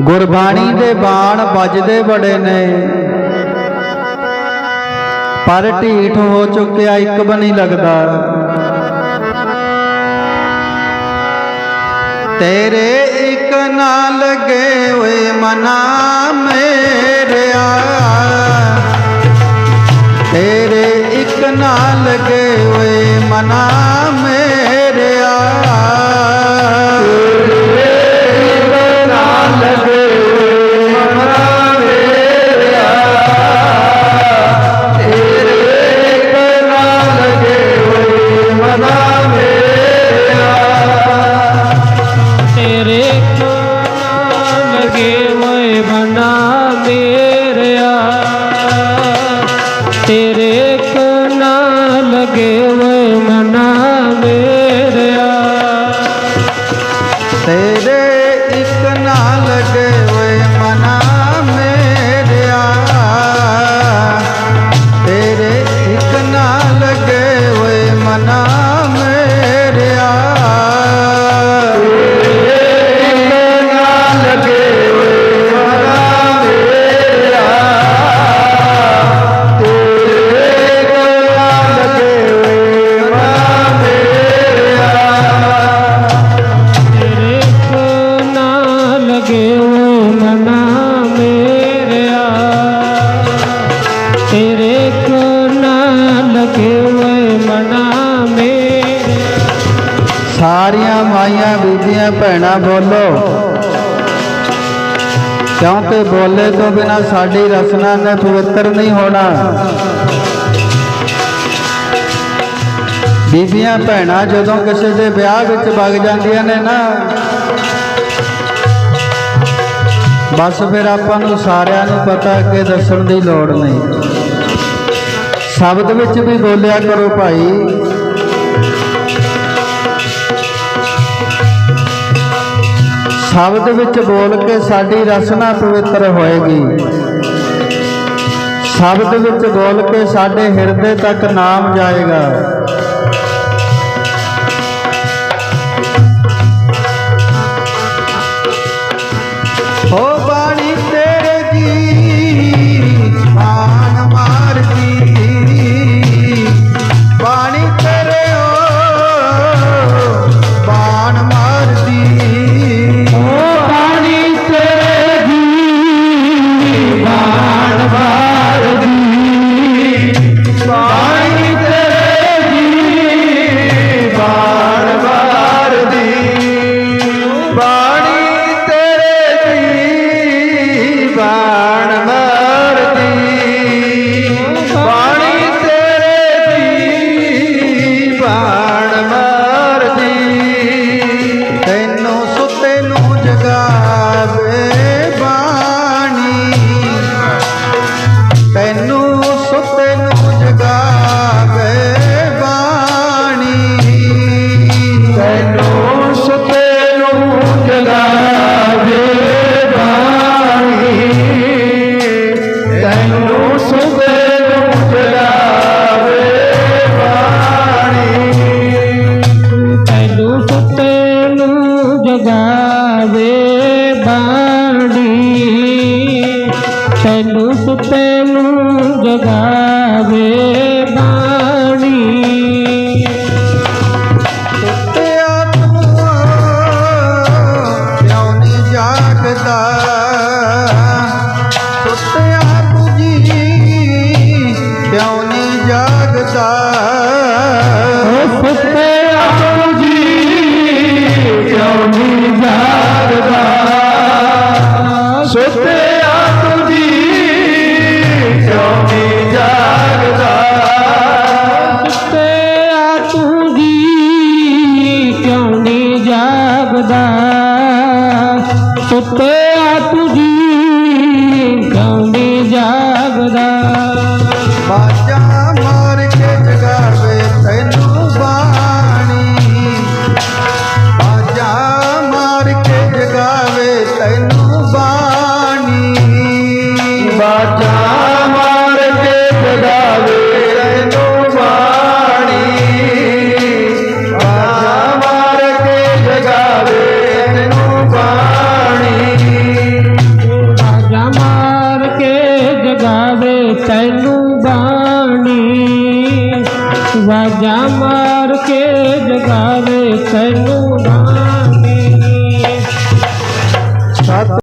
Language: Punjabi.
ਗੁਰਬਾਣੀ ਦੇ ਬਾਣ ਵੱਜਦੇ ਬੜੇ ਨੇ। ਪਰ ਢੀਠ ਹੋ ਚੁੱਕਿਆ ਇੱਕ ਵੀ ਨਹੀਂ ਲੱਗਦਾ। ਤੇਰੇ ਇੱਕ ਨਾ ਲੱਗੇ ਹੋਏ ਮਨਾ ਮੇਰਿਆ। ਤੇਰੇ ਇੱਕ ਨਾ ਲੱਗੇ ਹੋਏ ਮੇਰਿਆ। ਤੇਰੇ ਕੋਲ ਲਗੇ ਹੋਏ ਮਨਾ ਮੇਰਿਆ। ਤੇਰੇ ਲਗੇ ਮਨਾ ਮੇਰਿਆ ਸਾਰੀਆਂ ਮਾਈਆਂ ਬੀਬੀਆਂ ਭੈਣਾਂ ਬੋਲੋ। ਕਿਉਂਕਿ ਬੋਲੇ ਤੋਂ ਬਿਨਾ ਸਾਡੀ ਰਸਨਾ ਨੇ ਪਵਿੱਤਰ ਨਹੀਂ ਹੋਣਾ? ਬੀਬੀਆਂ ਭੈਣਾਂ ਜਦੋਂ ਕਿਸੇ ਦੇ ਵਿਆਹ ਵਿੱਚ ਵਗ ਜਾਂਦੀਆਂ ਨੇ ਨਾ, ਬਸ ਫਿਰ ਆਪਾਂ ਨੂੰ ਸਾਰਿਆਂ ਨੂੰ ਪਤਾ ਕਿ ਦੱਸਣ ਦੀ ਲੋੜ ਨਹੀਂ। ਸ਼ਬਦ ਵਿੱਚ ਵੀ ਬੋਲਿਆ ਕਰੋ ਭਾਈ। ਸ਼ਬਦ ਵਿੱਚ ਬੋਲ ਕੇ ਸਾਡੀ ਰਸਨਾ ਪਵਿੱਤਰ ਹੋਏਗੀ। ਸ਼ਬਦ ਵਿੱਚ ਬੋਲ ਕੇ ਸਾਡੇ ਹਿਰਦੇ ਤੱਕ ਨਾਮ ਜਾਏਗਾ। ਤੈਨੂੰ ਸੁੱਤੇ ਨੂੰ ਜਗਾਵੇ ਬਾਣੀ ਜਾਗਦਾ ਸੁੱਤੇ ਆ ਤੂੰ ਜੀ ਕਿਉਂ ਨਹੀਂ ਜਾਗਦਾ। ਬਾਜਾ ਮਾਰ ਕੇ ਜਗਾਵੇ ਤੈਨੂੰ ਬਾਣੀ। ਬਾਜਾ ਮਾਰ ਕੇ ਜਗਾਵੇ ਤੈਨੂੰ ਬਾਣੀ। ਬਾਜਾ વાજા માર કે જગાવે તનું